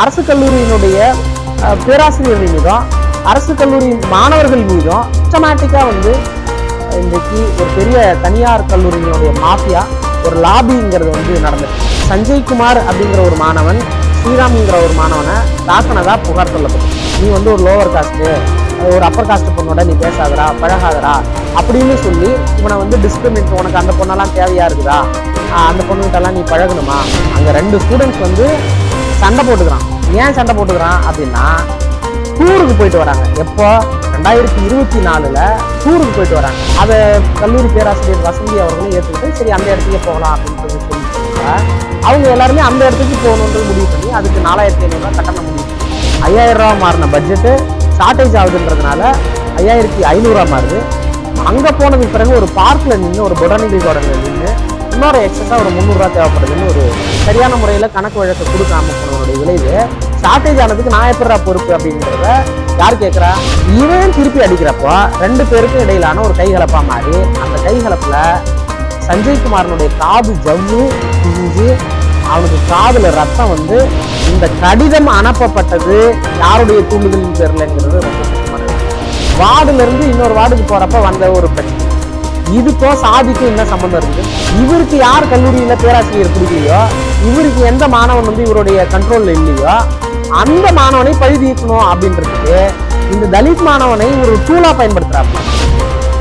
அரசு கல்லூரியினுடைய பேராசிரியர்கள் மீதும் அரசு கல்லூரி மாணவர்கள் மீதும் சிஸ்டமேட்டிக்காக வந்து இன்றைக்கு ஒரு பெரிய தனியார் கல்லூரியினுடைய மாஃபியா ஒரு லாபிங்கிறது வந்து நடந்தது. சஞ்சய் குமார் அப்படிங்கிற ஒரு மாணவன் ஸ்ரீராம்ங்கிற ஒரு மாணவனை தாக்குனதா புகார் சொல்லப்படும் நீ வந்து ஒரு லோவர் காஸ்ட்டு ஒரு அப்பர் காஸ்ட் பொண்ணோட நீ பேசாதடா பழகாதடா அப்படின்னு சொல்லி இவனை வந்து டிஸ்கிரிமினேட் உனக்கு அந்த பொண்ணெல்லாம் தேவையா இருக்குதா? அந்த பொண்ணுகிட்டலாம் நீ பழகணுமா? அங்கே ரெண்டு ஸ்டூடெண்ட்ஸ் வந்து சண்டை போட்டுக்கிறான். ஏன் சண்டை போட்டுக்கிறான் அப்படின்னா டூருக்கு போயிட்டு வராங்க. எப்போ? ரெண்டாயிரத்தி இருபத்தி நாலுல டூருக்கு போயிட்டு வராங்க. அதை கல்லூரி பேராசிரியர் வசந்தி அவர்களும் ஏற்றுக்கிட்டு சரி அந்த இடத்துக்கே போகலாம் அப்படின்றது சொல்லி சொல்லிட்டு அவங்க எல்லாருமே அந்த இடத்துக்கு போகணுன்றது முடிவு பண்ணி அதுக்கு நாலாயிரத்தி ஐநூறுரூவா கட்டணம் முடிவு ஐயாயிரம் ரூபா மாறின பட்ஜெட்டு ஷார்ட்டேஜ் ஆகுதுன்றதுனால ஐயாயிரத்தி ஐநூறுரூவா மாறுது. அங்கே போனதுக்கு பிறகு ஒரு பார்க்கில் நின்று ஒரு பொட்டானிக்கல் கார்டனில் நின்று இன்னொரு எக்ஸஸாக ஒரு முந்நூறுரூவா தேவைப்படுதுன்னு ஒரு சரியான முறையில் கணக்கு வழக்கை கொடுக்காம போனவனுடைய விளைவு ஷார்ட்டேஜ் ஆனதுக்கு நான் எப்படா பொறுப்பு அப்படின்றத யார் கேட்குறா? இவன் திருப்பி அடிக்கிறப்போ ரெண்டு பேருக்கும் இடையிலான ஒரு கைகலப்பாக மாறி அந்த கைகலப்பில் சஞ்சய் குமாரனுடைய காது ஜவ்வு குஞ்சு அவனுக்கு காதில் ரத்தம் வந்து இந்த கடிதம் அனுப்பப்பட்டது யாருடைய தூண்டுதலின் பேர்லங்கிறது ரொம்ப முக்கியமான விஷயம். இன்னொரு வார்டுக்கு போகிறப்ப வந்த ஒரு பிரச்சனை. இதுக்கும் சாதிக்கும் என்ன சம்பந்தம் இருக்குது? இவருக்கு யார் கல்லூரியில் பேராசிரியர் பிடிக்கலையோ இவருக்கு எந்த மாணவன் வந்து இவருடைய கண்ட்ரோலில் இல்லையோ அந்த மாணவனை பழி தீர்க்கணும் அப்படின்றதுக்கு இந்த தலித் மாணவனை ஒரு டூலாக பயன்படுத்துறாங்க.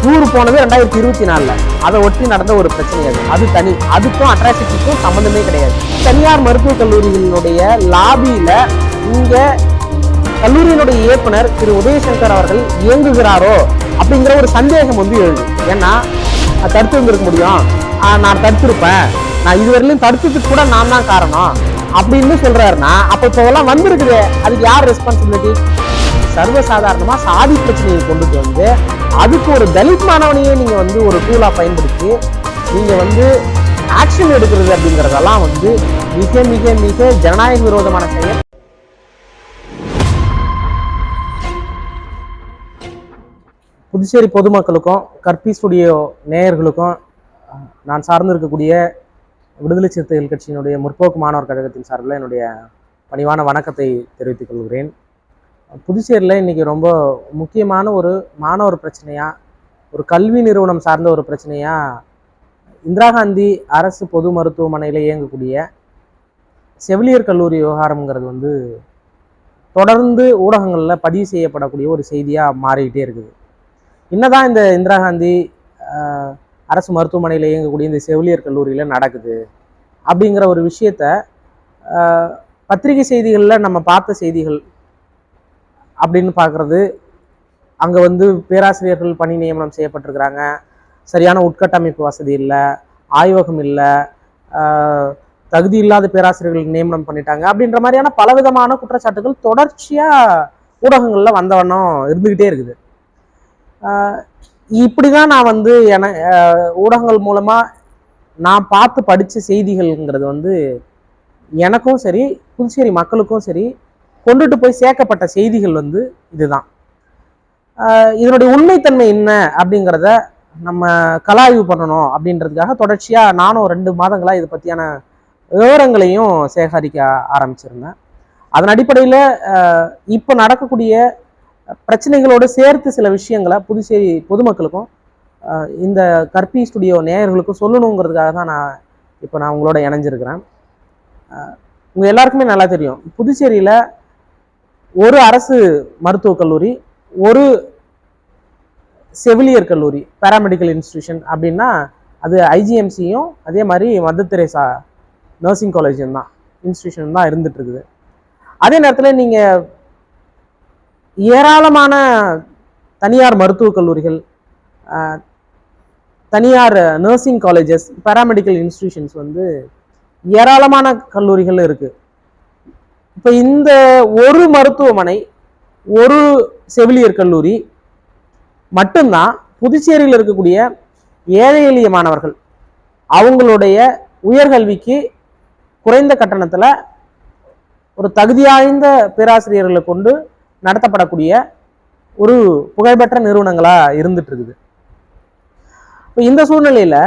டூர் போனது ரெண்டாயிரத்தி இருபத்தி நாலில். அதை ஒட்டி நடந்த ஒரு பிரச்சனை அது. அது தனி. அதுக்கும் அட்ராசிட்டிக்கும் சம்மந்தமே கிடையாது. தனியார் மருத்துவக் கல்லூரிகளினுடைய லாபியில் இங்கே கல்லூரியினுடைய இயக்குனர் திரு உதயசங்கர் அவர்கள் இயங்குகிறாரோ அப்படிங்கிற ஒரு சந்தேகம் வந்து எழுது. ஏன்னா அது தடுத்து இருந்திருக்க முடியும். நான் தடுத்திருப்பேன். நான் இதுவரையிலும் தடுத்ததுக்கு கூட நான் தான் காரணம். அப்படின்னு சொல்றாருன்னா அப்ப இப்போ எல்லாம் வந்திருக்குது. அதுக்கு யார் ரெஸ்பான்சிபிலிட்டி சர்வசாதாரணமா சாதி பிரச்சனையை கொண்டுட்டு வந்து அதுக்கு ஒரு தலித் மாணவனையே நீங்க வந்து ஒரு டூலா பயன்படுத்தி நீங்க வந்து ஆக்ஷன் எடுக்கிறது அப்படிங்கறதெல்லாம் வந்து மிக மிக மிக ஜனநாயக விரோதமான செயல். புதுச்சேரி பொதுமக்களுக்கும் கற்பி ஸ்டுடியோ நேயர்களுக்கும் நான் சார்ந்து இருக்கக்கூடிய விடுதலை சிறுத்தைகள் கட்சியினுடைய முற்போக்கு மாணவர் கழகத்தின் சார்பில் என்னுடைய பணிவான வணக்கத்தை தெரிவித்துக் கொள்கிறேன். புதுச்சேரியில் இன்றைக்கி ரொம்ப முக்கியமான ஒரு மாணவர் பிரச்சனையாக ஒரு கல்வி நிறுவனம் சார்ந்த ஒரு பிரச்சனையாக இந்திரா காந்தி அரசு பொது மருத்துவமனையில் இயங்கக்கூடிய செவிலியர் கல்லூரி விவகாரம்ங்கிறது வந்து தொடர்ந்து ஊடகங்களில் பதிவு செய்யப்படக்கூடிய ஒரு செய்தியாக மாறிக்கிட்டே இருக்குது. என்னதான் இந்த இந்திரா காந்தி அரசு மருத்துவமனையில் இயங்கக்கூடிய இந்த செவிலியர் கல்லூரியில் நடக்குது. அப்படிங்கிற ஒரு விஷயத்த பத்திரிகை செய்திகளில் நம்ம பார்த்த செய்திகள் அப்படின்னு பார்க்குறது அங்கே வந்து பேராசிரியர்கள் பணி நியமனம் செய்யப்பட்டிருக்கிறாங்க. சரியான உட்கட்டமைப்பு வசதி இல்லை ஆய்வகம் இல்லை தகுதி இல்லாத பேராசிரியர்கள் நியமனம் பண்ணிட்டாங்க. அப்படின்ற மாதிரியான பலவிதமான குற்றச்சாட்டுகள் தொடர்ச்சியாக ஊடகங்களில் வந்தவண்ணம் இருந்துக்கிட்டே இருக்குது. இப்படி தான் நான் வந்து என ஊடகங்கள் மூலமாக நான் பார்த்து படித்த செய்திகள்ங்கிறது வந்து எனக்கும் சரி புதுச்சேரி மக்களுக்கும் சரி கொண்டுட்டு போய் சேர்க்கப்பட்ட செய்திகள் வந்து இதுதான். இதனுடைய உண்மைத்தன்மை என்ன அப்படிங்கிறத நம்ம கலாய்வு பண்ணணும் அப்படின்றதுக்காக தொடர்ச்சியாக நானும் ரெண்டு மாதங்களாக இதை பற்றியான விவரங்களையும் சேகரிக்க ஆரம்பிச்சிருந்தேன். அதன் அடிப்படையில் இப்போ நடக்கக்கூடிய பிரச்சனைகளோடு சேர்த்து சில விஷயங்களை புதுச்சேரி பொதுமக்களுக்கும் இந்த கற்பி ஸ்டுடியோ நேயர்களுக்கும் சொல்லணுங்கிறதுக்காக தான் நான் இப்போ நான் உங்களோட இணைஞ்சிருக்கிறேன். உங்கள் எல்லாருக்குமே நல்லா தெரியும். புதுச்சேரியில் ஒரு அரசு மருத்துவக் கல்லூரி ஒரு செவிலியர் கல்லூரி பேராமெடிக்கல் இன்ஸ்டிடியூஷன் அப்படின்னா அது ஐஜிஎம்சியும் அதே மாதிரி மதர் தெரேசா நர்சிங் காலேஜும் தான் இன்ஸ்டிடியூஷன் தான் இருந்துகிட்ருக்குது அதே நேரத்தில் நீங்கள் ஏராளமான தனியார் மருத்துவக் கல்லூரிகள் தனியார் நர்சிங் காலேஜஸ் பேராமெடிக்கல் இன்ஸ்டிடியூஷன்ஸ் வந்து ஏராளமான கல்லூரிகள் இருக்குது இப்போ இந்த ஒரு மருத்துவமனை ஒரு செவிலியர் கல்லூரி மட்டும்தான் புதுச்சேரியில் இருக்கக்கூடிய ஏழை எளிய மாணவர்கள் அவங்களுடைய உயர்கல்விக்கு குறைந்த கட்டணத்தில் ஒரு தகுதியாய்ந்த பேராசிரியர்களை கொண்டு நடத்தப்படக்கூடிய ஒரு புகழ்பெற்ற நிறுவனங்களாக இருந்துட்டு இருக்குது இப்போ இந்த சூழ்நிலையில்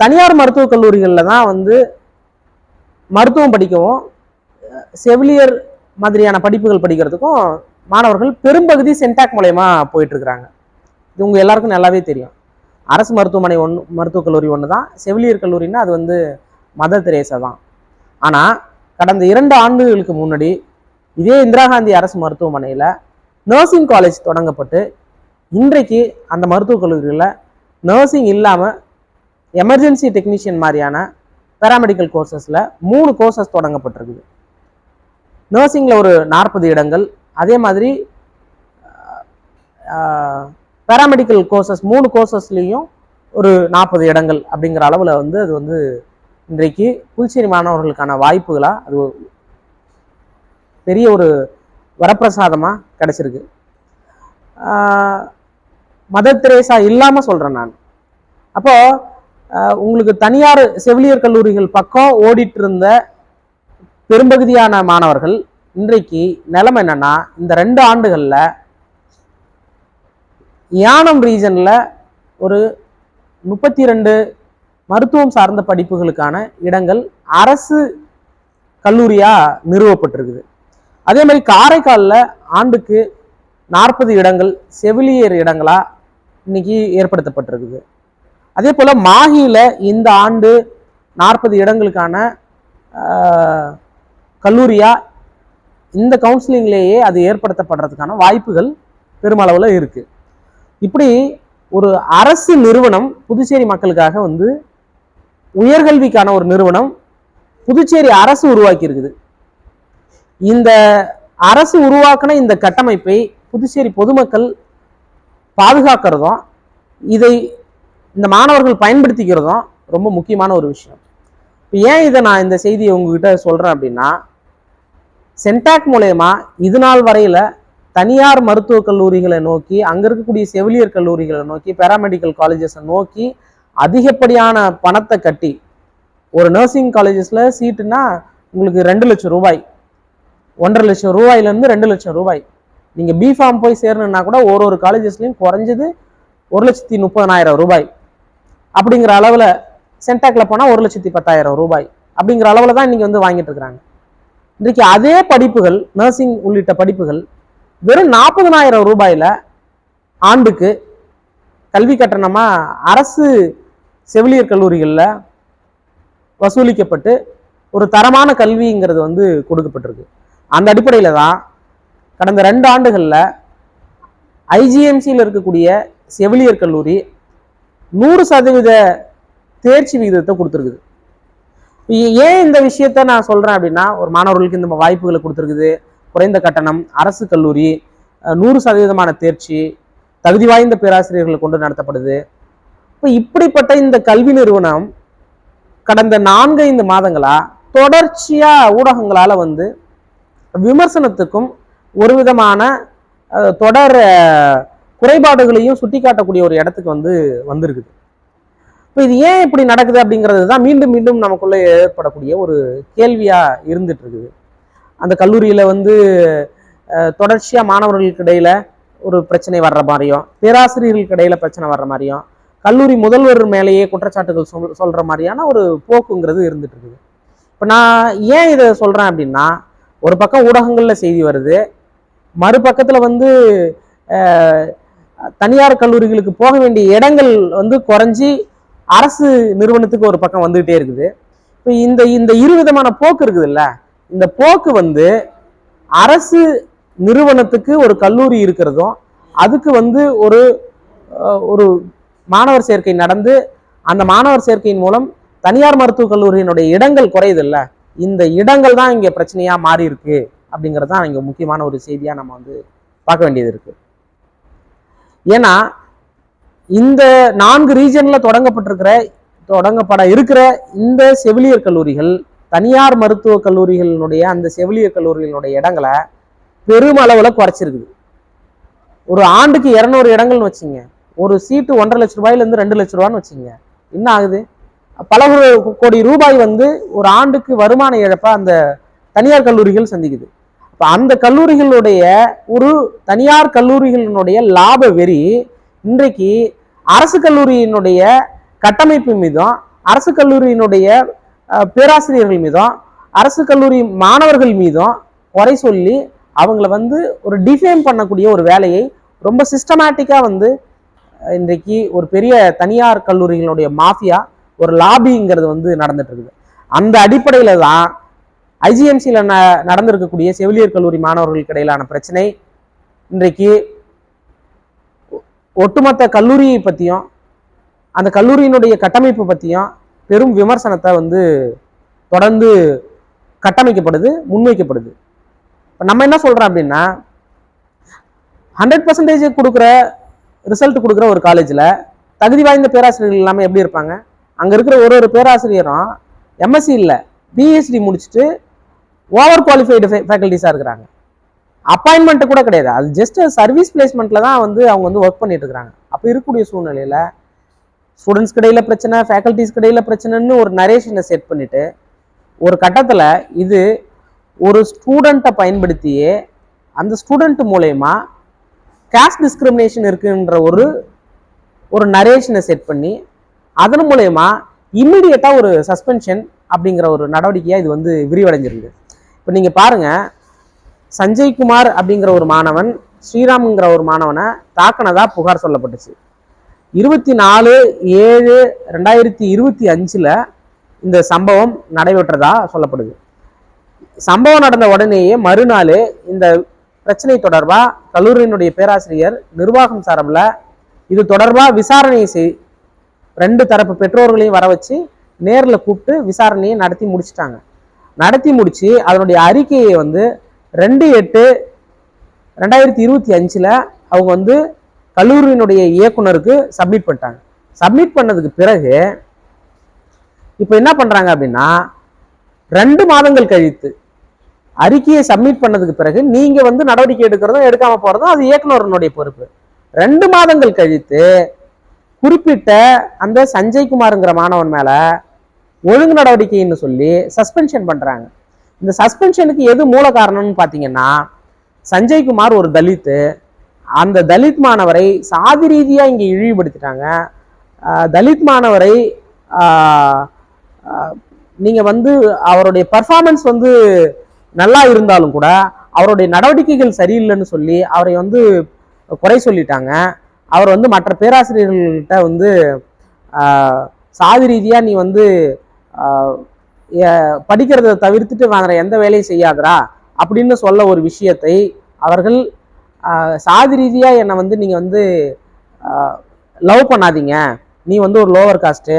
தனியார் மருத்துவக் கல்லூரிகளில் தான் வந்து மருத்துவம் படிக்கவும் செவிலியர் மாதிரியான படிப்புகள் படிக்கிறதுக்கும் மாணவர்கள் பெரும்பகுதி சென்டாக் மூலயமா போயிட்டுருக்குறாங்க. இது உங்கள் எல்லாருக்கும் நல்லாவே தெரியும். அரசு மருத்துவமனை ஒன்று மருத்துவக் கல்லூரி ஒன்று தான் செவிலியர் கல்லூரின்னா அது வந்து மதர் தெரேசா தான். ஆனால் கடந்த இரண்டு ஆண்டுகளுக்கு முன்னாடி இதே இந்திரா காந்தி அரசு மருத்துவமனையில் நர்சிங் காலேஜ் தொடங்கப்பட்டு இன்றைக்கு அந்த மருத்துவக் கல்லூரியில் நர்சிங் இல்லாமல் எமர்ஜென்சி டெக்னீஷியன் மாதிரியான பேராமெடிக்கல் கோர்சஸில் மூணு கோர்சஸ் தொடங்கப்பட்டிருக்குது. நர்சிங்கில் ஒரு நாற்பது இடங்கள் அதே மாதிரி பேராமெடிக்கல் கோர்சஸ் மூணு கோர்சஸ்லேயும் ஒரு நாற்பது இடங்கள் அப்படிங்கிற அளவில் வந்து அது வந்து இன்றைக்கு புதுச்சேரி மாணவர்களுக்கான வாய்ப்புகளாக அது பெரிய ஒரு வரப்பிரசாதமாக கிடச்சிருக்கு. மதர் தெரேசா இல்லாமல் சொல்கிறேன் நான். அப்போது உங்களுக்கு தனியார் செவிலியர் கல்லூரிகள் பக்கம் ஓடிட்டு இருந்த பெரும்பகுதியான மாணவர்கள் இன்றைக்கு நிலைமை என்னென்னா இந்த ரெண்டு ஆண்டுகளில் யானம் ரீஜனில் ஒரு முப்பத்தி ரெண்டு மருத்துவம் சார்ந்த படிப்புகளுக்கான இடங்கள் அரசு கல்லூரியாக நிறுவப்பட்டிருக்குது. அதே மாதிரி காரைக்காலில் ஆண்டுக்கு நாற்பது இடங்கள் செவிலியர் இடங்களாக இன்னைக்கு ஏற்படுத்தப்பட்டிருக்குது. அதே போல் மாஹியில் இந்த ஆண்டு நாற்பது இடங்களுக்கான கல்லூரியாக இந்த கவுன்சிலிங்லேயே அது ஏற்படுத்தப்படுறதுக்கான வாய்ப்புகள் பெருமளவில் இருக்குது இப்படி ஒரு அரசு நிறுவனம் புதுச்சேரி மக்களுக்காக வந்து உயர்கல்விக்கான ஒரு நிறுவனம் புதுச்சேரி அரசு உருவாக்கி இருக்குது இந்த அரசு உருவாக்கின இந்த கட்டமைப்பை புதுச்சேரி பொதுமக்கள் பாதுகாக்கிறதும் இதை இந்த மாணவர்கள் பயன்படுத்திக்கிறதும் ரொம்ப முக்கியமான ஒரு விஷயம். இப்போ ஏன் இதை நான் இந்த செய்தியை உங்ககிட்ட சொல்கிறேன் அப்படின்னா சென்டாக் மூலயமா இது நாள் வரையில் தனியார் மருத்துவக் கல்லூரிகளை நோக்கி அங்கே இருக்கக்கூடிய செவிலியர் கல்லூரிகளை நோக்கி பேராமெடிக்கல் காலேஜஸை நோக்கி அதிகப்படியான பணத்தை கட்டி ஒரு நர்சிங் காலேஜஸில் சீட்டுனா உங்களுக்கு ரெண்டு லட்சம் ரூபாய் ஒன்றரை லட்சம் ரூபாயிலேருந்து ரெண்டு லட்சம் ரூபாய். நீங்கள் பிஃபார்ம் போய் சேரணுன்னா கூட ஒரு ஒரு காலேஜஸ்லையும் குறைஞ்சது ஒரு லட்சத்தி முப்பதனாயிரம் ரூபாய். அப்படிங்கிற அளவில் சென்டாக்ல போனால் ஒரு லட்சத்தி பத்தாயிரம் ரூபாய். அப்படிங்கிற அளவில் தான் இன்றைக்கி வந்து வாங்கிட்டு இருக்கிறாங்க. இன்றைக்கு அதே படிப்புகள் நர்சிங் உள்ளிட்ட படிப்புகள் வெறும் நாற்பதனாயிரம் ரூபாயில் ஆண்டுக்கு கல்வி கட்டணமாக அரசு செவிலியர் கல்லூரிகளில் வசூலிக்கப்பட்டு ஒரு தரமான கல்விங்கிறது வந்து கொடுக்கப்பட்டிருக்கு. அந்த அடிப்படையில் தான் கடந்த ரெண்டு ஆண்டுகளில் ஐஜிஎம்சியில் இருக்கக்கூடிய செவிலியர் கல்லூரி நூறு சதவீத தேர்ச்சி விகிதத்தை கொடுத்துருக்குது. ஏன் இந்த விஷயத்த நான் சொல்கிறேன் அப்படின்னா ஒரு மாணவர்களுக்கு இந்த வாய்ப்புகளை கொடுத்துருக்குது. குறைந்த கட்டணம் அரசு கல்லூரி நூறு சதவீதமான தேர்ச்சி தகுதி வாய்ந்த பேராசிரியர்களை கொண்டு நடத்தப்படுது. இப்போ இப்படிப்பட்ட இந்த கல்வி நிறுவனம் கடந்த நான்கைந்து மாதங்களாக தொடர்ச்சியாக ஊடகங்களால் வந்து விமர்சனத்துக்கும் ஒரு விதமான தொடர் குறைபாடுகளையும் குறைபாடுகளையும் சுட்டிக்காட்டக்கூடிய ஒரு இடத்துக்கு வந்து வந்திருக்குது. இப்போ இது ஏன் இப்படி நடக்குது அப்படிங்கிறது தான் மீண்டும் மீண்டும் நமக்குள்ளே ஏற்படக்கூடிய ஒரு கேள்வியாக இருந்துட்டு இருக்குது அந்த கல்லூரியில் வந்து தொடர்ச்சியாக மாணவர்களுக்கு இடையில் ஒரு பிரச்சனை வர்ற மாதிரியும் பேராசிரியர்களுக்கு இடையில் பிரச்சனை வர்ற மாதிரியும் கல்லூரி முதல்வர் மேலேயே குற்றச்சாட்டுகள் சொல் சொல்கிற மாதிரியான ஒரு போக்குங்கிறது இருந்துட்டு இருக்குது இப்போ நான் ஏன் இதை சொல்கிறேன் அப்படின்னா ஒரு பக்கம் ஊடகங்களில் செய்தி வருது. மறுபக்கத்தில் வந்து தனியார் கல்லூரிகளுக்கு போக வேண்டிய இடங்கள் வந்து குறைஞ்சி அரசு நிறுவனத்துக்கு ஒரு பக்கம் வந்துகிட்டே இருக்குது. இப்போ இந்த இந்த இரு விதமான போக்கு இருக்குதுல்ல? இந்த போக்கு வந்து அரசு நிறுவனத்துக்கு ஒரு கல்லூரி இருக்கிறதும் அதுக்கு வந்து ஒரு ஒரு மாணவர் சேர்க்கை நடந்து அந்த மாணவர் சேர்க்கையின் மூலம் தனியார் மருத்துவக் கல்லூரியினுடைய இடங்கள் குறையுதுல்ல? இந்த இடங்கள் தான் இங்க பிரச்சனையா மாறி இருக்கு அப்படிங்கிறது தான் இங்க முக்கியமான ஒரு செய்தியா நம்ம வந்து பார்க்க வேண்டியது இருக்கு. ஏன்னா இந்த நான்கு ரீஜன்ல தொடங்கப்பட்டிருக்கிற தொடங்கப்பட இருக்கிற இந்த செவிலியர் கல்லூரிகள் தனியார் மருத்துவ கல்லூரிகளினுடைய அந்த செவிலியர் கல்லூரிகளுடைய இடங்களை பெருமளவில் குறைச்சிருக்குது. ஒரு ஆண்டுக்கு இரநூறு இடங்கள்னு வச்சுங்க. ஒரு சீட்டு ஒன்றரை லட்ச ரூபாயில இருந்து ரெண்டு லட்ச ரூபான்னு வச்சுங்க. என்ன ஆகுது? பல கோடி ரூபாய் வந்து ஒரு ஆண்டுக்கு வருமான இழப்பை அந்த தனியார் கல்லூரிகள் சந்திக்குது. இப்போ அந்த கல்லூரிகளுடைய ஒரு தனியார் கல்லூரிகளினுடைய லாப வெறி இன்றைக்கு அரசு கல்லூரியினுடைய கட்டமைப்பு மீதும் அரசு கல்லூரியினுடைய பேராசிரியர்கள் மீதும் அரசு கல்லூரி மாணவர்கள் மீதும் குறை சொல்லி அவங்கள வந்து ஒரு டிஃபேம் பண்ணக்கூடிய ஒரு வேலையை ரொம்ப சிஸ்டமேட்டிக்காக வந்து இன்றைக்கு ஒரு பெரிய தனியார் கல்லூரிகளுடைய மாஃபியா ஒரு லாபிங்கிறது வந்து நடந்துட்டு இருக்குது அந்த அடிப்படையில தான் ஐஜிஎம்சியில் ந நடந்திருக்கக்கூடிய செவிலியர் கல்லூரி மாணவர்களுக்கு இடையிலான பிரச்சனை இன்றைக்கு ஒட்டுமொத்த கல்லூரியை பற்றியும் அந்த கல்லூரியினுடைய கட்டமைப்பு பற்றியும் பெரும் விமர்சனத்தை வந்து தொடர்ந்து கட்டமைக்கப்படுது முன்வைக்கப்படுது. இப்போ நம்ம என்ன சொல்றோம் அப்படின்னா ஹண்ட்ரட் பர்சன்டேஜ் கொடுக்குற ரிசல்ட் கொடுக்குற ஒரு காலேஜில் தகுதி வாய்ந்த பேராசிரியர்கள் எல்லாமே எப்படி இருப்பாங்க? அங்கே இருக்கிற ஒரு ஒரு பேராசிரியரும் எம்எஸ்சி இல்லை பிஹெச்டி முடிச்சுட்டு ஓவர் குவாலிஃபைடு ஃபேக்கல்டிஸாக இருக்கிறாங்க. அப்பாயின்மெண்ட்டு கூட கிடையாது. அது ஜஸ்ட் சர்வீஸ் பிளேஸ்மெண்ட்டில் தான் வந்து அவங்க வந்து ஒர்க் பண்ணிட்டு இருக்கிறாங்க. அப்போ இருக்கக்கூடிய சூழ்நிலையில் ஸ்டூடெண்ட்ஸ் கடையில் பிரச்சனை ஃபேக்கல்ட்டிஸ் இடையில பிரச்சனைன்னு ஒரு நரேஷனை செட் பண்ணிவிட்டு ஒரு கட்டத்தில் இது ஒரு ஸ்டூடெண்ட்டை பயன்படுத்தியே அந்த ஸ்டூடெண்ட் மூலயமா கேஸ்ட் டிஸ்கிரிமினேஷன் இருக்குன்ற ஒரு ஒரு நரேஷனை செட் பண்ணி அதன் மூலயமா இம்மிடியட்டாக ஒரு சஸ்பென்ஷன் அப்படிங்கிற ஒரு நடவடிக்கையாக இது வந்து விரிவடைஞ்சிருக்கு. இப்போ நீங்கள் பாருங்கள் சஞ்சய்குமார் அப்படிங்கிற ஒரு மாணவன் ஸ்ரீராம்ங்கிற ஒரு மாணவனை தாக்கினதாக புகார் சொல்லப்பட்டுச்சு. இருபத்தி நாலு ஏழு ரெண்டாயிரத்தி இருபத்தி அஞ்சில் இந்த சம்பவம் நடைபெற்றதா சொல்லப்படுது. சம்பவம் நடந்த உடனேயே மறுநாள் இந்த பிரச்சனை தொடர்பாக கல்லூரியினுடைய பேராசிரியர் நிர்வாகம் சார்பில் இது தொடர்பாக விசாரணை செய் ரெண்டு தரப்பு பெற்றோர்களையும் வர வச்சு நேரில் கூப்பிட்டு விசாரணையை நடத்தி முடிச்சிட்டாங்க. நடத்தி முடித்து அதனுடைய அறிக்கையை வந்து ரெண்டு எட்டு ரெண்டாயிரத்தி இருபத்தி அஞ்சில் அவங்க வந்து கல்லூரியினுடைய இயக்குனருக்கு சப்மிட் பண்ணிட்டாங்க. சப்மிட் பண்ணதுக்கு பிறகு இப்போ என்ன பண்ணுறாங்க அப்படின்னா ரெண்டு மாதங்கள் கழித்து அறிக்கையை சப்மிட் பண்ணதுக்கு பிறகு நீங்கள் வந்து நடவடிக்கை எடுக்கிறதும் எடுக்காமல் போகிறதும் அது இயக்குனரனுடைய பொறுப்பு. ரெண்டு மாதங்கள் கழித்து குறிப்பிட்ட அந்த சஞ்சய்குமாருங்கிற மாணவன் மேலே ஒழுங்கு நடவடிக்கைன்னு சொல்லி சஸ்பென்ஷன் பண்ணுறாங்க இந்த சஸ்பென்ஷனுக்கு எது மூல காரணம்னு பார்த்தீங்கன்னா சஞ்சய்குமார் ஒரு தலித்து. அந்த தலித் மாணவரை சாதி ரீதியாக இங்கே இழிவுபடுத்திட்டாங்க. தலித் மாணவரை நீங்கள் வந்து அவருடைய பர்ஃபார்மன்ஸ் வந்து நல்லா இருந்தாலும் கூட அவருடைய நடவடிக்கைகள் சரியில்லைன்னு சொல்லி அவரை வந்து குறை சொல்லிட்டாங்க. அவர் வந்து மற்ற பேராசிரியர்கள்கிட்ட வந்து சாதி ரீதியாக நீ வந்து படிக்கிறத தவிர்த்துட்டு வாங்குற எந்த வேலையும் செய்யாதடா அப்படின்னு சொல்ல ஒரு விஷயத்தை அவர்கள் சாதி ரீதியாக என்னை வந்து நீங்கள் வந்து லவ் பண்ணாதீங்க. நீ வந்து ஒரு லோவர் காஸ்ட்டு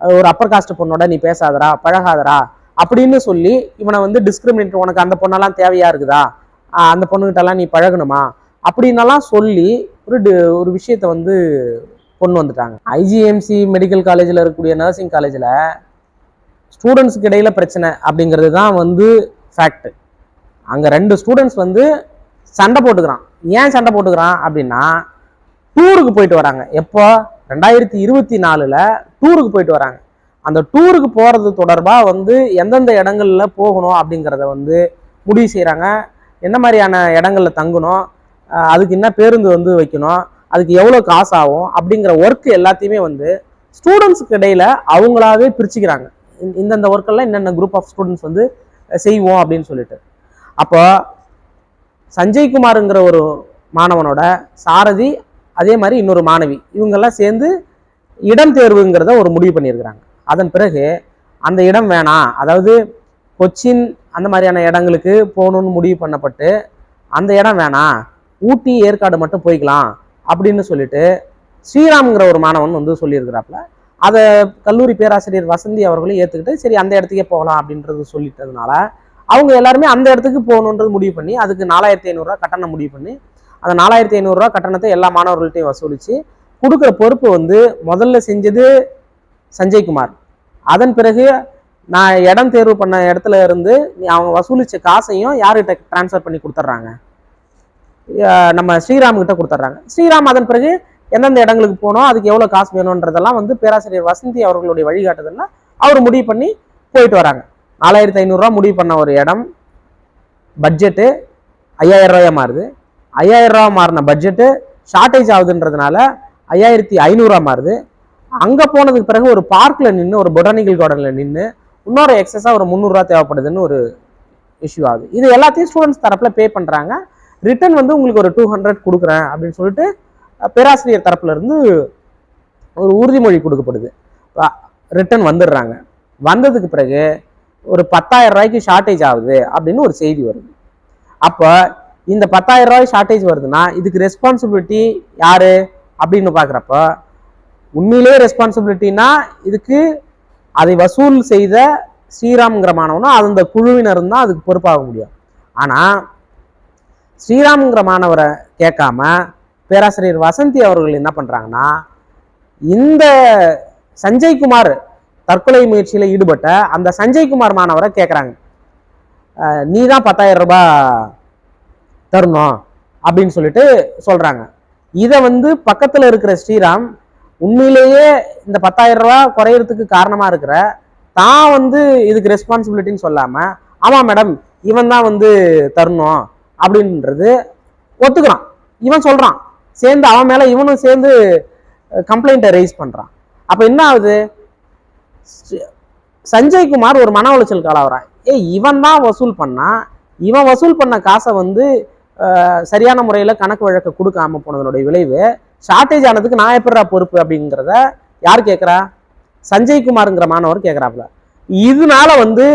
ஒரு அப்பர் காஸ்ட் பொண்ணோட நீ பேசாதடா பழகாதடா அப்படின்னு சொல்லி இவனை வந்து டிஸ்கிரிமினேட் உனக்கு அந்த பொண்ணெல்லாம் தேவையா இருக்குதா? அந்த பொண்ணுகிட்டலாம் நீ பழகணுமா? அப்படின்னலாம் சொல்லி ஒரு ஒரு விஷயத்தை வந்து கொண்டு வந்துட்டாங்க. ஐஜிஎம்சி மெடிக்கல் காலேஜில் இருக்கக்கூடிய நர்சிங் காலேஜில் ஸ்டூடெண்ட்ஸுக்கு இடையில பிரச்சனை அப்படிங்கிறது தான் வந்து ஃபேக்ட் அங்கே ரெண்டு ஸ்டூடெண்ட்ஸ் வந்து சண்டை போட்டுக்கிறான். ஏன் சண்டை போட்டுக்கிறான் அப்படின்னா டூருக்கு போயிட்டு வராங்க. எப்போ? ரெண்டாயிரத்தி இருபத்தி நாலில் டூருக்கு போயிட்டு வராங்க. அந்த டூருக்கு போகிறது தொடர்பாக வந்து எந்தெந்த இடங்களில் போகணும் அப்படிங்கிறத வந்து முடிவு செய்கிறாங்க என்ன மாதிரியான இடங்களில் தங்கணும்? அதுக்கு என்ன பேருந்து வந்து வைக்கணும் அதுக்கு எவ்வளோ காசு ஆகும் அப்படிங்கிற ஒர்க் எல்லாத்தையுமே வந்து ஸ்டூடெண்ட்ஸுக்கு இடையில அவங்களாவே பிரிச்சுக்கிறாங்க. இந்தந்த ஒர்க்கெல்லாம் என்னென்ன குரூப் ஆஃப் ஸ்டூடெண்ட்ஸ் வந்து செய்வோம் அப்படின்னு சொல்லிட்டு. அப்போ சஞ்சய்குமாருங்கிற ஒரு மாணவனோட சாரதி அதே மாதிரி இன்னொரு மாணவி இவங்கெல்லாம் சேர்ந்து இடம் தேர்வுங்கிறத ஒரு முடிவு பண்ணியிருக்கிறாங்க. அதன் பிறகு அந்த இடம் வேணாம். அதாவது கொச்சின் அந்த மாதிரியான இடங்களுக்கு போகணுன்னு முடிவு பண்ணப்பட்டு அந்த இடம் வேணாம். ஊட்டி ஏற்காடு மட்டும் போய்க்கலாம் அப்படின்னு சொல்லிட்டு ஸ்ரீராம்ங்கிற ஒரு மாணவன் வந்து சொல்லியிருக்கிறாப்புல. அதை கல்லூரி பேராசிரியர் வசந்தி அவர்களும் ஏற்றுக்கிட்டு சரி அந்த இடத்துக்கே போகலாம் அப்படின்றது சொல்லிட்டதுனால அவங்க எல்லாருமே அந்த இடத்துக்கு போகணுன்றது முடிவு பண்ணி அதுக்கு நாலாயிரத்தி ஐநூறுரூவா கட்டணம் முடிவு பண்ணி அந்த நாலாயிரத்தி ஐநூறுரூவா கட்டணத்தை எல்லா மாணவர்கள்ட்டையும் வசூலித்து கொடுக்குற பொறுப்பு வந்து முதல்ல செஞ்சது சஞ்சய்குமார் அதன் பிறகு நான் இடம் தேர்வு பண்ண இடத்துல இருந்து நீ அவங்க வசூலித்த காசையும் யார்கிட்ட ட்ரான்ஸ்ஃபர் பண்ணி கொடுத்துட்றாங்க? நம்ம ஸ்ரீராம்கிட்ட கொடுத்துட்றாங்க. ஸ்ரீராம் அதன் பிறகு எந்தெந்த இடங்களுக்கு போனோம் அதுக்கு எவ்வளோ காசு வேணுன்றதெல்லாம் வந்து பேராசிரியர் வசந்தி அவர்களுடைய வழிகாட்டுதலில் அவர் முடிவு பண்ணி போயிட்டு வராங்க. நாலாயிரத்தி ஐநூறுரூவா முடிவு பண்ண ஒரு இடம் பட்ஜெட்டு ஐயாயிரம் ரூபாயா மாறுது. ஐயாயிரம் ரூபா மாறின பட்ஜெட்டு ஷார்ட்டேஜ் ஆகுதுன்றதுனால ஐயாயிரத்தி ஐநூறுரூவா மாறுது. அங்கே போனதுக்கு பிறகு ஒரு பார்க்கில் நின்று ஒரு பொட்டானிக்கல் கார்டனில் நின்று இன்னொரு எக்ஸஸாக ஒரு முந்நூறுரூவா தேவைப்படுதுன்னு ஒரு இஷ்யூ ஆகுது. இது எல்லாத்தையும் ஸ்டூடெண்ட்ஸ் தரப்பில் பே பண்ணுறாங்க ரிட்டர்ன் வந்து உங்களுக்கு ஒரு டூ ஹண்ட்ரட் கொடுக்குறேன் அப்படின்னு சொல்லிட்டு பேராசிரியர் தரப்புலேருந்து ஒரு உறுதிமொழி கொடுக்கப்படுது. ரிட்டர்ன் வந்துடுறாங்க. வந்ததுக்கு பிறகு ஒரு பத்தாயிரம் ரூபாய்க்கு ஷார்ட்டேஜ் ஆகுது அப்படின்னு ஒரு செய்தி வருது. அப்போ இந்த பத்தாயிரம் ரூபாய் ஷார்ட்டேஜ் வருதுன்னா இதுக்கு ரெஸ்பான்சிபிலிட்டி யாரு அப்படின்னு பார்க்குறப்ப உண்மையிலேயே ரெஸ்பான்சிபிலிட்டினா இதுக்கு அதை வசூல் செய்த ஸ்ரீராம்ங்கிற மாணவனும் அந்த குழுவினரும் தான் அதுக்கு பொறுப்பாக முடியும். ஆனால் ஸ்ரீராம்ங்கிற மாணவரை கேட்காம பேராசிரியர் வசந்தி அவர்கள் என்ன பண்ணுறாங்கன்னா இந்த சஞ்சய்குமார் தற்கொலை முயற்சியில் ஈடுபட்ட அந்த சஞ்சய்குமார் மாணவரை கேட்குறாங்க. நீ தான் பத்தாயிரம் ரூபாய் தரணும் அப்படின்னு சொல்லிட்டு சொல்கிறாங்க இதை வந்து பக்கத்தில் இருக்கிற ஸ்ரீராம் உண்மையிலேயே இந்த பத்தாயிரம் ரூபா குறையிறதுக்கு காரணமாக இருக்கிற தான் வந்து இதுக்கு ரெஸ்பான்சிபிலிட்டின்னு சொல்லாமல் ஆமாம் மேடம் இவன் தான் வந்து தரணும். அப்படின்றது ஒத்துக்கிறான். இவன் சொல்கிறான் சேர்ந்து அவன் மேலே இவனும் சேர்ந்து கம்ப்ளைண்ட்டை ரைஸ் பண்ணுறான் அப்போ என்ன ஆகுது? சஞ்சய்குமார் ஒரு மன உளைச்சல் காலாகிறான் ஏய் இவன் தான் வசூல் பண்ணான் இவன் வசூல் பண்ண காசை வந்து சரியான முறையில் கணக்கு வழக்க கொடுக்காம போனதனுடைய விளைவு ஷார்ட்டேஜ் ஆனதுக்கு நான் எப்படா பொறுப்பு அப்படிங்கிறத யார் கேட்குறா? சஞ்சய்குமாருங்கிற மாணவர் கேட்குறாப்புல. இதனால வந்து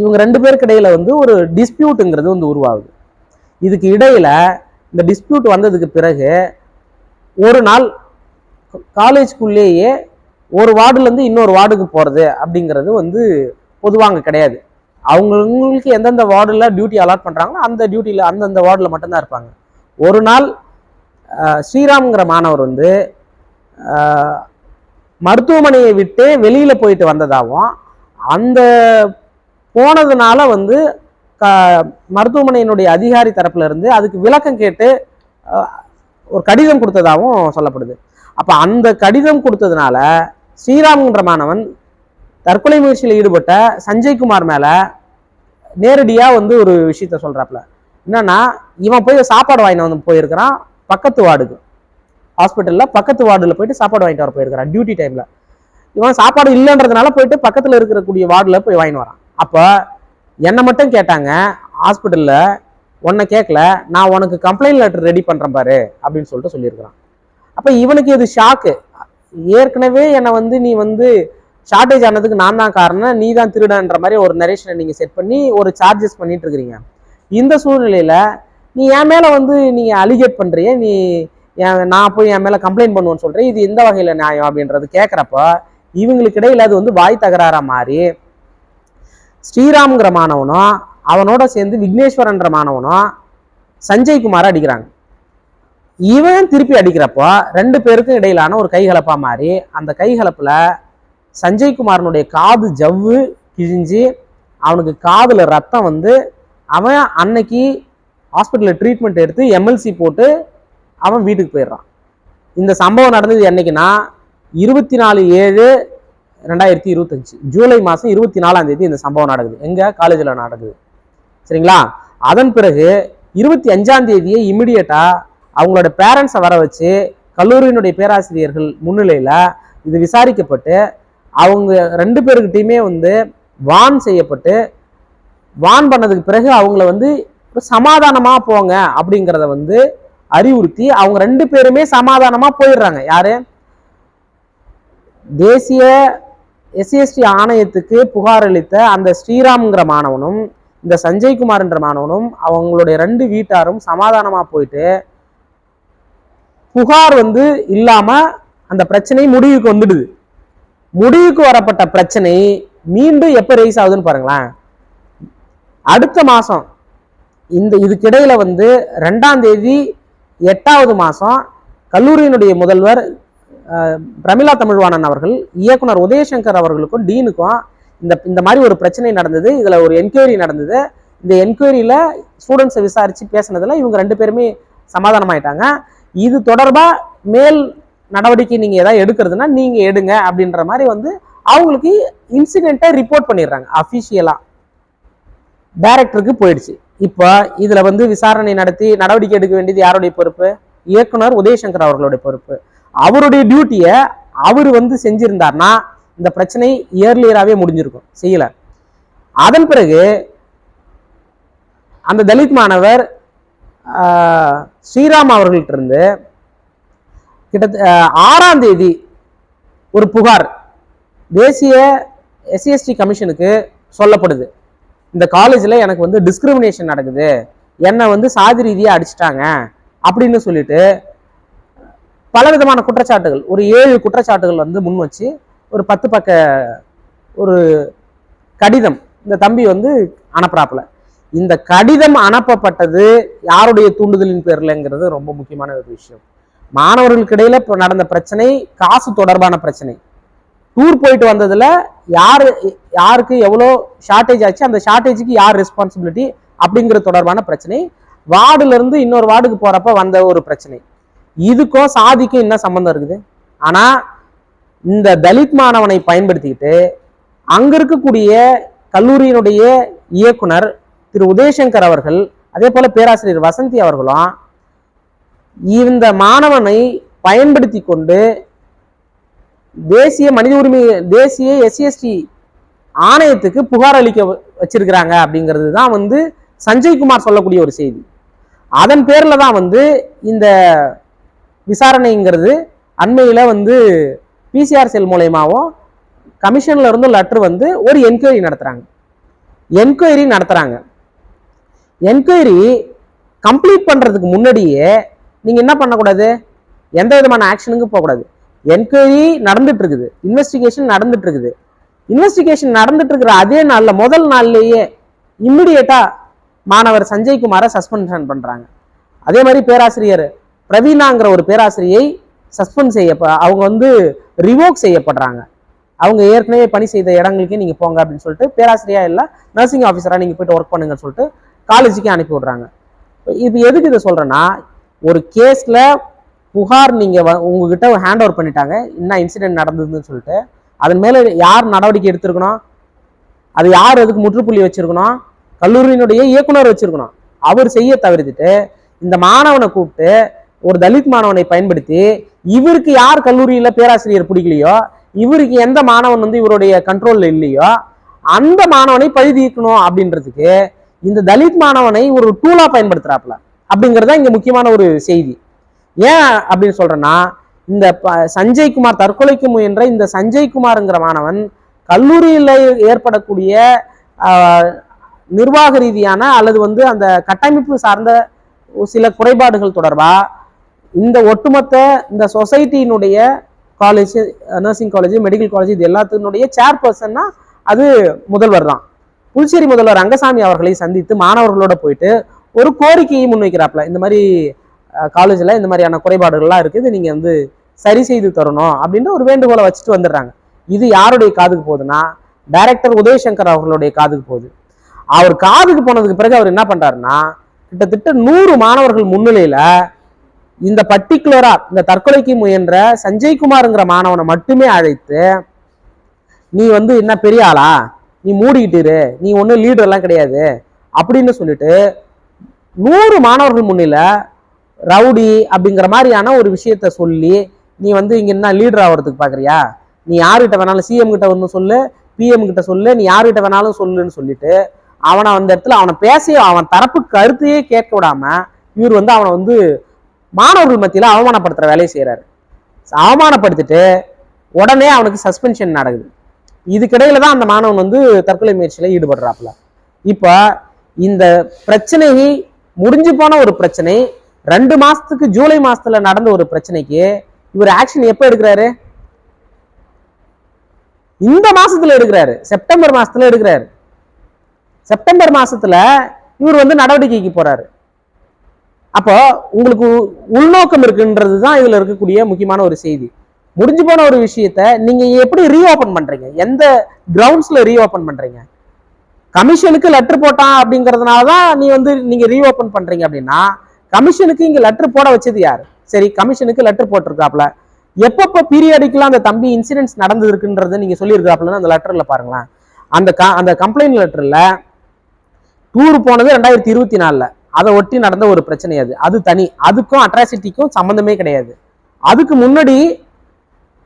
இவங்க ரெண்டு பேருக்கு இடையில வந்து ஒரு டிஸ்பியூட்டுங்கிறது வந்து உருவாகுது. இதுக்கு இடையில இந்த டிஸ்பியூட் வந்ததுக்கு பிறகு ஒரு நாள் காலேஜ்குள்ளேயே ஒரு வார்டுலேருந்து இன்னொரு வார்டுக்கு போகிறது அப்படிங்கிறது வந்து பொதுவாங்க கிடையாது. அவங்களுக்கு எந்தெந்த வார்டில் டியூட்டி அலாட் பண்ணுறாங்களோ அந்த டியூட்டியில் அந்தந்த வார்டில் மட்டும்தான் இருப்பாங்க. ஒரு நாள் ஸ்ரீராம்ங்கிற மாணவர் வந்து மருத்துவமனையை விட்டு வெளியில் போயிட்டு வந்ததாகவும் அந்த போனதுனால வந்து க மருத்துவமனையினுடைய அதிகாரி தரப்புல இருந்து அதுக்கு விளக்கம் கேட்டு ஒரு கடிதம் கொடுத்ததாகவும் சொல்லப்படுது. அப்போ அந்த கடிதம் கொடுத்ததுனால ஸ்ரீராம்ன்ற மாணவன் தற்கொலை முயற்சியில் ஈடுபட்ட சஞ்சய்குமார் மேலே நேரடியாக வந்து ஒரு விஷயத்த சொல்கிறாப்புல என்னன்னா இவன் போய் சாப்பாடு வாங்கிட்டு வந்து போயிருக்கிறான் பக்கத்து வார்டுக்கு. ஹாஸ்பிட்டலில் பக்கத்து வார்டில் போயிட்டு சாப்பாடு வாங்கிட்டு வர போயிருக்கிறான் டியூட்டி டைமில். இவன் சாப்பாடு இல்லைன்றதுனால போயிட்டு பக்கத்தில் இருக்கக்கூடிய வார்டில் போய் வாங்கிட்டு வரான். அப்போ என்னை மட்டும் கேட்டாங்க ஹாஸ்பிட்டலில் உன்னை கேட்கல நான் உனக்கு கம்ப்ளைண்ட் லெட்டர் ரெடி பண்ணுறேன் பாரு அப்படின்னு சொல்லிட்டு சொல்லியிருக்கிறான். அப்போ இவனுக்கு இது ஷாக்கு ஏற்கனவே என்னை வந்து நீ வந்து ஷார்ட்டேஜ் ஆனதுக்கு நான் தான் காரணம் நீ தான் திருடன்ற மாதிரி ஒரு நரேஷனை நீங்கள் செட் பண்ணி ஒரு சார்ஜஸ் பண்ணிட்டு இருக்கிறீங்க. இந்த சூழ்நிலையில் நீ என் மேலே வந்து நீங்கள் அலிகேட் பண்ணுறிய நீ என் நான் போய் என் மேலே கம்ப்ளைண்ட் பண்ணுவேன்னு சொல்கிறேன் இது எந்த வகையில் நியாயம் அப்படின்றது கேட்குறப்ப இவங்களுக்கு இடையில் அது வந்து வாய் தகராறாக மாறி ஸ்ரீராம்ங்கிற மாணவனும் அவனோட சேர்ந்து விக்னேஸ்வரன்ற மாணவனும் சஞ்சய் குமாரை அடிக்கிறாங்க. இவன் திருப்பி அடிக்கிறப்போ ரெண்டு பேருக்கும் இடையிலான ஒரு கைகலப்பாக மாறி அந்த கைகலப்பில் சஞ்சய் குமாரனுடைய காது ஜவ்வு கிழிஞ்சு அவனுக்கு காதில் ரத்தம் வந்து அவன் அன்னைக்கு ஹாஸ்பிட்டலில் ட்ரீட்மெண்ட் எடுத்து எம்எல்சி போட்டு அவன் வீட்டுக்கு போயிடுறான். இந்த சம்பவம் நடந்தது என்னைக்குன்னா இருபத்தி நாலு ஏழு ரெண்டாயிரத்தி இருபத்தஞ்சு ஜூலை மாதம் இருபத்தி நாலாம் தேதி இந்த சம்பவம் நடக்குது. எங்கள் காலேஜில் நடக்குது. சரிங்களா? அதன் பிறகு இருபத்தி அஞ்சாம் தேதியே இமிடியட்டா அவங்களோட பேரண்ட்ஸை வர வச்சு கல்லூரியினுடைய பேராசிரியர்கள் முன்னிலையில் இது விசாரிக்கப்பட்டு அவங்க ரெண்டு பேருக்கிட்டையுமே வந்து வான் செய்யப்பட்டு வான் பண்ணதுக்கு பிறகு அவங்கள வந்து சமாதானமாக போங்க அப்படிங்கிறத வந்து அறிவுறுத்தி அவங்க ரெண்டு பேருமே சமாதானமாக போயிடுறாங்க. யாரு? தேசிய எஸ்சிஎஸ்டி ஆணையத்துக்கு புகார் அளித்த அந்த ஸ்ரீராம்ங்கிற மாணவனும் இந்த சஞ்சய்குமார் என்ற மாணவனும் அவங்களுடைய ரெண்டு வீட்டாரும் சமாதானமாக போயிட்டு புகார் வந்து இல்லாமல் அந்த பிரச்சனை முடிவுக்கு வந்துடுது. முடிவுக்கு வரப்பட்ட பிரச்சனை மீண்டும் எப்போ ரைஸ் ஆகுதுன்னு பாருங்களேன். அடுத்த மாதம் இந்த இதுக்கிடையில் வந்து ரெண்டாம் தேதி எட்டாவது மாதம் கல்லூரியினுடைய முதல்வர் பிரமிளா தமிழ்வாணன் அவர்கள் இயக்குனர் உதயசங்கர் அவர்களுக்கும் டீனுக்கும் இந்த இந்த மாதிரி ஒரு பிரச்சனை நடந்தது. இதில் ஒரு என்கொயரி நடந்தது. இந்த என்கொயரியில் ஸ்டூடெண்ட்ஸை விசாரித்து பேசினதில் இவங்க ரெண்டு பேருமே சமாதானமாயிட்டாங்க. இது தொடர்பாக மேல் நடவடிக்கை நீங்கள் எதாவது எடுக்கிறதுனா நீங்கள் எடுங்க அப்படின்ற மாதிரி வந்து அவங்களுக்கு இன்சிடெண்ட்டை ரிப்போர்ட் பண்ணிடுறாங்க அஃபிஷியலாக டைரக்டருக்கு போயிடுச்சு. இப்போ இதில் வந்து விசாரணை நடத்தி நடவடிக்கை எடுக்க வேண்டியது யாருடைய பொறுப்பு? இயக்குனர் உதயசங்கர் அவர்களுடைய பொறுப்பு. அவருடைய டியூட்டியை அவர் வந்து செஞ்சிருந்தார்னா இந்த பிரச்சனை இயர்லியராகவே முடிஞ்சிருக்கும். செய்யல. அதன் பிறகு அந்த தலித் மாணவர் ஸ்ரீராம் அவர்கள்ட்ட இருந்து கிட்டத்தட்ட ஆறாம் தேதி ஒரு புகார் தேசிய எஸ்சிஎஸ்டி கமிஷனுக்கு சொல்லப்படுது. இந்த காலேஜில் எனக்கு வந்து டிஸ்கிரிமினேஷன் நடக்குது. என்னை வந்து சாதி ரீதியாக அடிச்சிட்டாங்க அப்படின்னு சொல்லிட்டு பல விதமான குற்றச்சாட்டுகள். ஒரு ஏழு குற்றச்சாட்டுகள் வந்து முன் வச்சு ஒரு பத்து பக்க ஒரு கடிதம் இந்த தம்பி வந்து அனுப்புறாப்புல. இந்த கடிதம் அனுப்பப்பட்டது யாருடைய தூண்டுதலின் பேர்லங்கிறது ரொம்ப முக்கியமான ஒரு விஷயம். மாணவர்களுக்கு இடையில நடந்த பிரச்சனை காசு தொடர்பான பிரச்சனை. டூர் போயிட்டு வந்ததுல யாரு யாருக்கு எவ்வளோ ஷார்ட்டேஜ் ஆச்சு அந்த ஷார்ட்டேஜுக்கு யார் ரெஸ்பான்சிபிலிட்டி அப்படிங்கிற தொடர்பான பிரச்சனை. வார்டுல இருந்து இன்னொரு வார்டுக்கு போறப்ப வந்த ஒரு பிரச்சனை. இதுக்கும் சாதிக்கும் என்ன சம்பந்தம் இருக்குது? ஆனால் இந்த தலித் மாணவனை பயன்படுத்திக்கிட்டு அங்க இருக்கக்கூடிய கல்லூரியினுடைய இயக்குனர் திரு உதயசங்கர் அவர்கள் அதே போல பேராசிரியர் வசந்தி அவர்களும் இந்த மாணவனை பயன்படுத்தி கொண்டு தேசிய மனித உரிமை தேசிய எஸ்சிஎஸ்டி ஆணையத்துக்கு புகார் அளிக்க வச்சிருக்கிறாங்க அப்படிங்கிறது தான் வந்து சஞ்சய்குமார் சொல்லக்கூடிய ஒரு செய்தி. அதன் பேரில் தான் வந்து இந்த விசாரணைங்கிறது அண்மையில் வந்து பிசிஆர் செல் மூலயமாவும் கமிஷனில் இருந்து லெட்ரு வந்து ஒரு என்கொயரி நடத்துகிறாங்க என்கொயரி நடத்துகிறாங்க என்கொயரி கம்ப்ளீட் பண்ணுறதுக்கு முன்னாடியே நீங்கள் என்ன பண்ணக்கூடாது? எந்த விதமான ஆக்ஷனுக்கும் போகக்கூடாது. என்கொயரி நடந்துட்டு இருக்குது இன்வெஸ்டிகேஷன் நடந்துட்டு இருக்குது இன்வெஸ்டிகேஷன் நடந்துட்டு இருக்கிற அதே நாளில் முதல் நாள்லேயே இம்மிடியேட்டாக மாணவர் சஞ்சய்குமாரை சஸ்பென்ஷன் பண்ணுறாங்க அதே மாதிரி பேராசிரியர் பிரவீனாங்கிற ஒரு பேராசிரியை சஸ்பெண்ட் செய்ய அவங்க வந்து ரிவோக் செய்யப்படுறாங்க. அவங்க ஏற்கனவே பணி செய்த இடங்களுக்கு நீங்கள் போங்க அப்படின்னு சொல்லிட்டு பேராசிரியா இல்லை நர்சிங் ஆஃபீஸராக நீங்கள் போயிட்டு ஒர்க் பண்ணுங்கன்னு சொல்லிட்டு காலேஜுக்கே அனுப்பி விடுறாங்க. இது எதுக்கு இதை சொல்கிறேன்னா ஒரு கேஸில் புகார் நீங்கள் வ- உங்ககிட்ட ஹேண்ட் ஓவர் பண்ணிட்டாங்க என்ன இன்சிடென்ட் நடந்ததுன்னு சொல்லிட்டு அதன் மேலே யார் நடவடிக்கை எடுத்திருக்கணும்? அது யார் அதுக்கு முற்றுப்புள்ளி வச்சிருக்கணும்? கல்லூரியினுடைய இயக்குனர் வச்சிருக்கணும். அவர் செய்ய தவிர்த்துட்டு இந்த மாணவனை கூப்பிட்டு ஒரு தலித் மாணவனை பயன்படுத்தி இவருக்கு யார் கல்லூரியில பேராசிரியர் பிடிக்கலையோ இவருக்கு எந்த மாணவன் வந்து இவருடைய கண்ட்ரோல்ல இல்லையோ அந்த மாணவனை பழி தீர்க்கணும் அப்படின்றதுக்கு இந்த தலித் மாணவனை ஒரு டூலா பயன்படுத்துறாப்புல. அப்படிங்கிறது தான் இங்க முக்கியமான ஒரு செய்தி. ஏன் அப்படின்னு சொல்றேன்னா இந்த ப- சஞ்சய்குமார் தற்கொலைக்கு முயன்ற இந்த சஞ்சய்குமார்ங்கிற மாணவன் கல்லூரியில் ஏற்படக்கூடிய நிர்வாக ரீதியான அல்லது வந்து அந்த கட்டமைப்பு சார்ந்த ஒரு சில குறைபாடுகள் தொடர்பா இந்த ஒட்டுமொத்த இந்த சொசைட்டியினுடைய college nursing college medical college இது எல்லாத்தினுடைய சேர்பர்சன்னா அது முதல்வர் தான். புதுச்சேரி முதல்வர் ரங்கசாமி அவர்களை சந்தித்து மாணவர்களோட போயிட்டு ஒரு கோரிக்கையை முன்வைக்கிறாப்ல. இந்த மாதிரி காலேஜில் இந்த மாதிரியான குறைபாடுகள்லாம் இருக்குது நீங்கள் வந்து சரி செய்து தரணும் அப்படின்ற ஒரு வேண்டுகோளை வச்சுட்டு வந்துடுறாங்க. இது யாருடைய காதுக்கு போகுதுன்னா டைரக்டர் உதயசங்கர் அவர்களுடைய காதுக்கு போகுது. அவர் காதுக்கு போனதுக்கு பிறகு அவர் என்ன பண்ணுறாருன்னா கிட்டத்தட்ட நூறு மாணவர்கள் முன்னிலையில் இந்த பர்டிகுலரா இந்த தற்கொலைக்கு முயன்ற சஞ்சய்குமார்ங்கிற மாணவனை மட்டுமே அழைத்து நீ வந்து என்ன பெரிய ஆளா? நீ மூடிக்கிட்டு நீ ஒன்றும் லீடர்லாம் கிடையாது. அப்படின்னு சொல்லிட்டு நூறு மாணவர்கள் முன்னில ரவுடி அப்படிங்கிற மாதிரியான ஒரு விஷயத்த சொல்லி நீ வந்து இங்க என்ன லீடர் ஆகிறதுக்கு பாக்குறியா? நீ யாருகிட்ட வேணாலும் சிஎம் கிட்ட ஒன்று சொல்லு பிஎம் கிட்ட சொல்லு நீ யாருகிட்ட வேணாலும் சொல்லுன்னு சொல்லிட்டு அவனை அந்த இடத்துல அவனை பேசி அவன் தரப்பு கருத்தையே கேட்க விடாம இவர் வந்து அவனை வந்து மாணவர்கள் மத்தியில அவமானப்படுத்துற வேலையை செய்றாரு. அவமானப்படுத்திட்டு உடனே அவனுக்கு சஸ்பென்ஷன் நடக்குது. இதுக்கிடையில தான் அந்த மாணவன் வந்து தற்கொலை முயற்சியில ஈடுபடுறாப்புல. இப்போ இந்த பிரச்சனை முடிஞ்சு போன ஒரு பிரச்சனை ரெண்டு மாசத்துக்கு ஜூலை மாசத்துல நடந்த ஒரு பிரச்சனைக்கு இவர் ஆக்ஷன் எப்போ எடுக்கிறாரு? இந்த மாசத்துல எடுக்கிறாரு. செப்டம்பர் மாசத்துல எடுக்கிறாரு. செப்டம்பர் மாசத்துல இவர் வந்து நடவடிக்கைக்கு போறாரு. அப்போ உங்களுக்கு உள்நோக்கம் இருக்குன்றது தான் இதுல இருக்கக்கூடிய முக்கியமான ஒரு செய்தி. முடிஞ்சு போன ஒரு விஷயத்த நீங்க எப்படி ரீஓபன் பண்றீங்க? எந்த கிரவுண்ட்ஸ்ல ரீஓபன் பண்றீங்க? கமிஷனுக்கு லெட்டர் போட்டான் அப்படிங்கிறதுனால தான் நீ வந்து நீங்க ரீஓபன் பண்றீங்க அப்படின்னா கமிஷனுக்கு இங்க லெட்டர் போட வச்சது யார்? சரி கமிஷனுக்கு லெட்டர் போட்டிருக்காப்ல எப்பப்போ பீரியாடிக்கெல்லாம் அந்த தம்பி இன்சிடென்ட்ஸ் நடந்திருக்குன்றதை நீங்க சொல்லியிருக்காப்லன்னு அந்த லெட்டர்ல பாருங்களேன். அந்த க அந்த கம்ப்ளைண்ட் லெட்டர்ல டூர் போனது ரெண்டாயிரத்தி இருபத்தி நாலில். அதை ஒட்டி நடந்த ஒரு பிரச்சனை அது. அது தனி. அதுக்கும் அட்ராசிட்டிக்கும் சம்மந்தமே கிடையாது. அதுக்கு முன்னாடி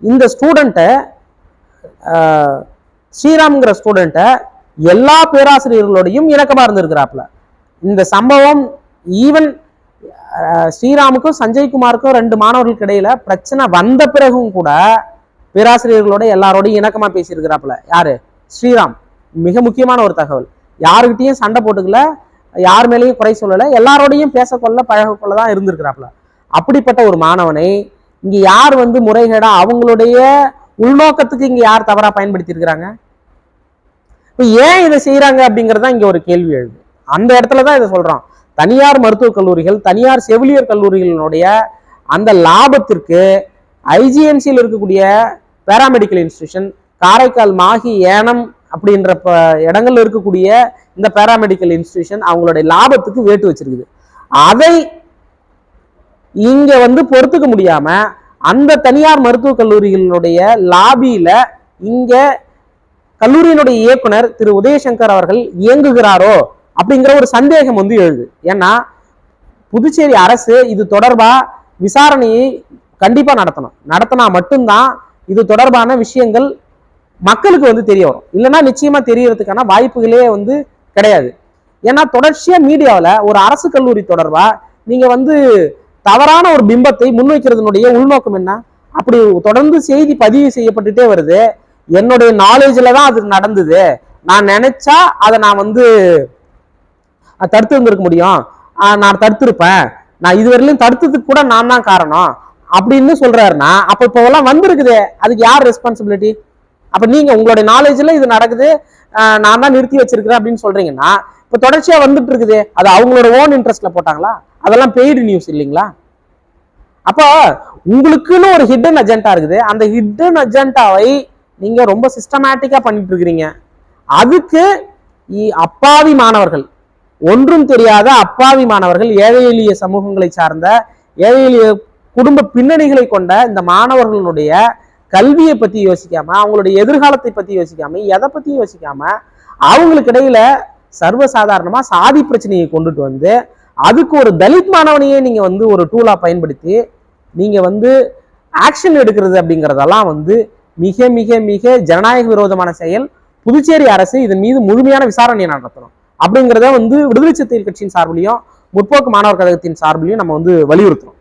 இந்த ஸ்டூடெண்ட்டை ஆஹ், ஸ்ரீராம்ங்கிற ஸ்டூடெண்ட்டை எல்லா பேராசிரியர்களோடையும் இணக்கமா இருந்திருக்கிறாப்புல. இந்த சம்பவம் ஈவன் ஸ்ரீராமுக்கும் சஞ்சய்குமாருக்கும் ரெண்டு மாணவர்களுக்கு இடையில பிரச்சனை வந்த பிறகும் கூட பேராசிரியர்களோட எல்லாரோடையும் இணக்கமா பேசியிருக்கிறாப்புல. யாரு? ஸ்ரீராம். மிக முக்கியமான ஒரு தகவல். யாருக்கிட்டையும் சண்டை போட்டுக்கல. யார் மேலேயும் குறை சொல்லலை. எல்லாரோடையும் பேசக்கொள்ள பழகக்கொள்ள தான் இருந்திருக்கிறாப்புல. அப்படிப்பட்ட ஒரு மாணவனை இங்கே யார் வந்து முறைகேடா அவங்களுடைய உள்நோக்கத்துக்கு இங்கே யார் தவறாக பயன்படுத்தி இருக்கிறாங்க ஏன் இதை செய்கிறாங்க அப்படிங்கிறது தான் இங்கே ஒரு கேள்வி எழுது. அந்த இடத்துல தான் இதை சொல்கிறோம் தனியார் மருத்துவக் கல்லூரிகள் தனியார் செவிலியர் கல்லூரிகளினுடைய அந்த லாபத்திற்கு ஐஜிஎம்சியில் இருக்கக்கூடிய பேராமெடிக்கல் இன்ஸ்டியூஷன் காரைக்கால் மாகி ஏனம் அப்படின்ற ப இடங்கள்ல இருக்கக்கூடிய இந்த பேராமெடிக்கல் இன்ஸ்டிடியூஷன் அவங்களுடைய லாபத்துக்கு வேட்டு வச்சிருக்குது. அதை இங்க வந்து பொறுத்துக்க முடியாம அந்த தனியார் மருத்துவக் கல்லூரிகளுடைய லாபியில இங்க கல்லூரியினுடைய இயக்குனர் திரு உதயசங்கர் அவர்கள் இயங்குகிறாரோ அப்படிங்கிற ஒரு சந்தேகம் வந்து எழுது. ஏன்னா புதுச்சேரி அரசு இது தொடர்பா விசாரணையை கண்டிப்பா நடத்தணும். நடத்தினா மட்டும்தான் இது தொடர்பான விஷயங்கள் மக்களுக்கு வந்து தெரிய வரும். இல்லைன்னா நிச்சயமா தெரியறதுக்கான வாய்ப்புகளே வந்து கிடையாது. ஏன்னா தொடர்ச்சியா மீடியாவில் ஒரு அரசு கல்லூரி தொடர்பா நீங்க வந்து தவறான ஒரு பிம்பத்தை முன்வைக்கிறதுனுடைய உள்நோக்கம் என்ன? அப்படி தொடர்ந்து செய்தி பதிவு செய்யப்பட்டுட்டே வருது. என்னுடைய நாலேஜில் தான் அது நடந்தது. நான் நினைச்சா அதை நான் வந்து தடுத்து இருந்திருக்க முடியும். நான் தடுத்திருப்பேன். நான் இதுவரையிலும் தடுத்ததுக்கு கூட நான் தான் காரணம். அப்படின்னு சொல்றாருன்னா அப்ப இப்போ எல்லாம் வந்திருக்குதே. அதுக்கு யார் ரெஸ்பான்சிபிலிட்டி அப்ப நீங்க உங்களுடைய நாலேஜ்ல இது நடக்குது நான் தான் நிறுத்தி வச்சிருக்கிறேன் அப்படின்னு சொல்றீங்கன்னா இப்ப தொடர்ச்சியா வந்துட்டு இருக்குது. அது அவங்களோட ஓன் இன்ட்ரெஸ்ட்ல போட்டாங்களா? அதெல்லாம் பெய்டு நியூஸ் இல்லைங்களா? அப்போ உங்களுக்குன்னு ஒரு ஹிடன் அஜெண்டா இருக்குது. அந்த ஹிடன் அஜெண்டாவை நீங்க ரொம்ப சிஸ்டமேட்டிக்கா பண்ணிட்டு இருக்கிறீங்க. அதுக்கு அப்பாவி மாணவர்கள் ஒன்றும் தெரியாத அப்பாவி மாணவர்கள் ஏழை எளிய சமூகங்களை சார்ந்த ஏழை எளிய குடும்ப பின்னணிகளை கொண்ட இந்த மாணவர்களுடைய கல்வியை பற்றி யோசிக்காம அவங்களுடைய எதிர்காலத்தை பற்றி யோசிக்காம எதை பற்றி யோசிக்காம அவங்களுக்கு இடையில சர்வசாதாரணமாக சாதி பிரச்சனையை கொண்டுட்டு வந்து அதுக்கு ஒரு தலித் மாணவனையே நீங்கள் வந்து ஒரு டூலாக பயன்படுத்தி நீங்கள் வந்து ஆக்ஷன் எடுக்கிறது அப்படிங்கிறதெல்லாம் வந்து மிக மிக மிக ஜனநாயக விரோதமான செயல். புதுச்சேரி அரசு இதன் மீது முழுமையான விசாரணையை நடத்தணும். அப்படிங்கிறத வந்து விடுதலை சிறுத்தைகள் கட்சியின் சார்பிலையும் முற்போக்கு மாணவர் கழகத்தின் சார்பிலையும் நம்ம வந்து வலியுறுத்துறோம்